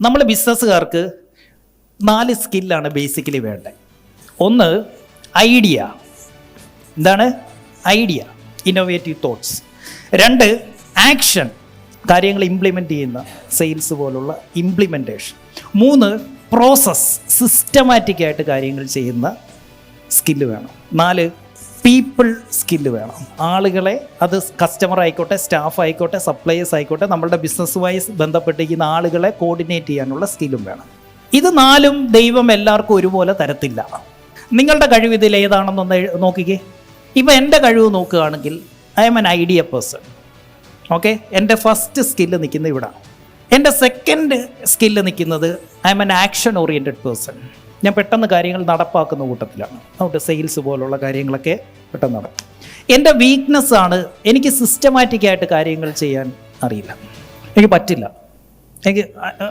നമ്മൾ ബിസിനസ്സുകാർക്ക് നാല് സ്കില്ലാണ് ബേസിക്കലി വേണ്ടത്. ഒന്ന് ഐഡിയ എന്താണ്? ഐഡിയ ഇന്നോവേറ്റീവ് തോട്ട്സ് രണ്ട് ആക്ഷൻ കാര്യങ്ങൾ ഇംപ്ലിമെന്റ് ചെയ്യുന്ന സെയിൽസ് പോലുള്ള ഇംപ്ലിമെന്റേഷൻ മൂന്ന് പ്രോസസ്സ് സിസ്റ്റമാറ്റിക്കായിട്ട് കാര്യങ്ങൾ ചെയ്യുന്ന സ്കില്ല് വേണം. നാല് പീപ്പിൾ സ്കില്ല് വേണം. ആളുകളെ അത് കസ്റ്റമർ ആയിക്കോട്ടെ സ്റ്റാഫ് ആയിക്കോട്ടെ സപ്ലയേഴ്സ് ആയിക്കോട്ടെ നമ്മളുടെ ബിസിനസ്സുമായി ബന്ധപ്പെട്ടിരിക്കുന്ന ആളുകളെ കോർഡിനേറ്റ് ചെയ്യാനുള്ള സ്കില്ലും വേണം. ഇത് നാലും ദൈവം എല്ലാവർക്കും ഒരുപോലെ തരത്തില്ല. നിങ്ങളുടെ കഴിവ് ഇതിൽ ഏതാണെന്നൊന്ന് നോക്കിക്കേ. ഇപ്പം എന്റെ കഴിവ് നോക്കുകയാണെങ്കിൽ I am an idea person okay എന്റെ ഫസ്റ്റ് സ്കില്ല് നിൽക്കുന്നത് ഇവിടെ. എന്റെ സെക്കൻഡ് സ്കില്ല് നിൽക്കുന്നത് I am an action oriented person ഞാൻ പെട്ടെന്ന് കാര്യങ്ങൾ നടപ്പാക്കുന്ന കൂട്ടത്തിലാണ്. അതുകൊണ്ട് സെയിൽസ് പോലുള്ള കാര്യങ്ങളൊക്കെ പെട്ടെന്ന് നടക്കും. എന്റെ വീക്ക്നെസ് ആണ് എനിക്ക് സിസ്റ്റമാറ്റിക് ആയിട്ട് കാര്യങ്ങൾ ചെയ്യാൻ അറിയില്ല. എനിക്ക് പറ്റില്ല. എനിക്ക്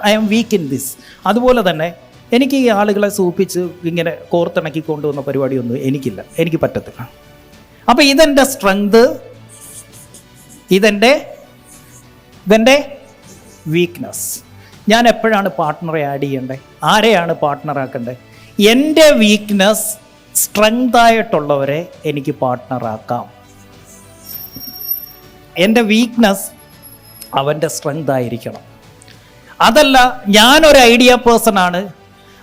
I am weak in this അതുപോലെ തന്നെ എനിക്ക് ഈ ആളുകളെ സൂപ്പിച്ച് ഇങ്ങനെ കോർത്തിണക്കി കൊണ്ടുവന്ന പരിപാടിയൊന്നും എനിക്കില്ല. എനിക്ക് പറ്റത്തില്ല. അപ്പോൾ ഇതെന്റെ സ്ട്രെങ്ത് ഇതെന്റെ ഇതെന്റെ വീക്ക്നെസ് ഞാൻ എപ്പോഴാണ് പാർട്ട്ണറെ ആഡ് ചെയ്യേണ്ടത് ആരെയാണ് പാർട്ട്ണറാക്കേണ്ടത് എന്റെ വീക്ക്നെസ് സ്ട്രെങ്ത് ആയിട്ടുള്ളവരെ എനിക്ക് പാർട്ട്ണറാക്കാം എന്റെ വീക്ക്നെസ് അവന്റെ സ്ട്രെങ്ത് ആയിരിക്കണം. അതല്ല ഞാനൊരു ഐഡിയ പേഴ്സൺ ആണ്.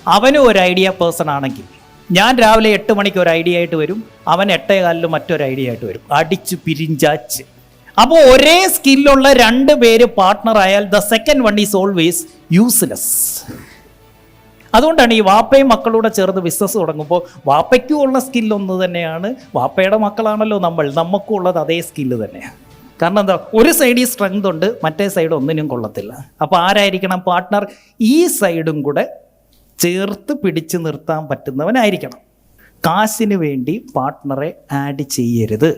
അവനും ഒരു ഐഡിയ പേഴ്സൺ ആണെങ്കിൽ ഞാൻ രാവിലെ എട്ട് മണിക്ക് ഒരു ഐഡിയ ആയിട്ട് വരും അവൻ എട്ടേ കാലിൽ മറ്റൊരു ഐഡിയ ആയിട്ട് വരും. അടിച്ച് പിരിഞ്ചാച്ച്. അപ്പോൾ ഒരേ സ്കില്ലുള്ള രണ്ട് പേര് പാർട്ട്ണർ ആയാൽ the second one is always useless അതുകൊണ്ടാണ് ഈ വാപ്പയും മക്കളൂടെ ചേർന്ന് ബിസിനസ് തുടങ്ങുമ്പോൾ വാപ്പയ്ക്കും ഉള്ള സ്കിൽ ഒന്ന് തന്നെയാണ് വാപ്പയുടെ മക്കളാണല്ലോ നമ്മൾ നമുക്കും ഉള്ളത് അതേ സ്കില്ല് തന്നെയാണ് കാരണം എന്താ ഒരു സൈഡിൽ സ്ട്രെങ്ത് ഉണ്ട് മറ്റേ സൈഡ് ഒന്നിനും കൊള്ളത്തില്ല. അപ്പോൾ ആരായിരിക്കണം പാർട്ട്ണർ ഈ സൈഡും കൂടെ ചേർത്ത് പിടിച്ചു നിർത്താൻ പറ്റുന്നവനായിരിക്കണം. കാശിന് വേണ്ടി പാർട്ട്ണറെ ആഡ് ചെയ്യരുത്.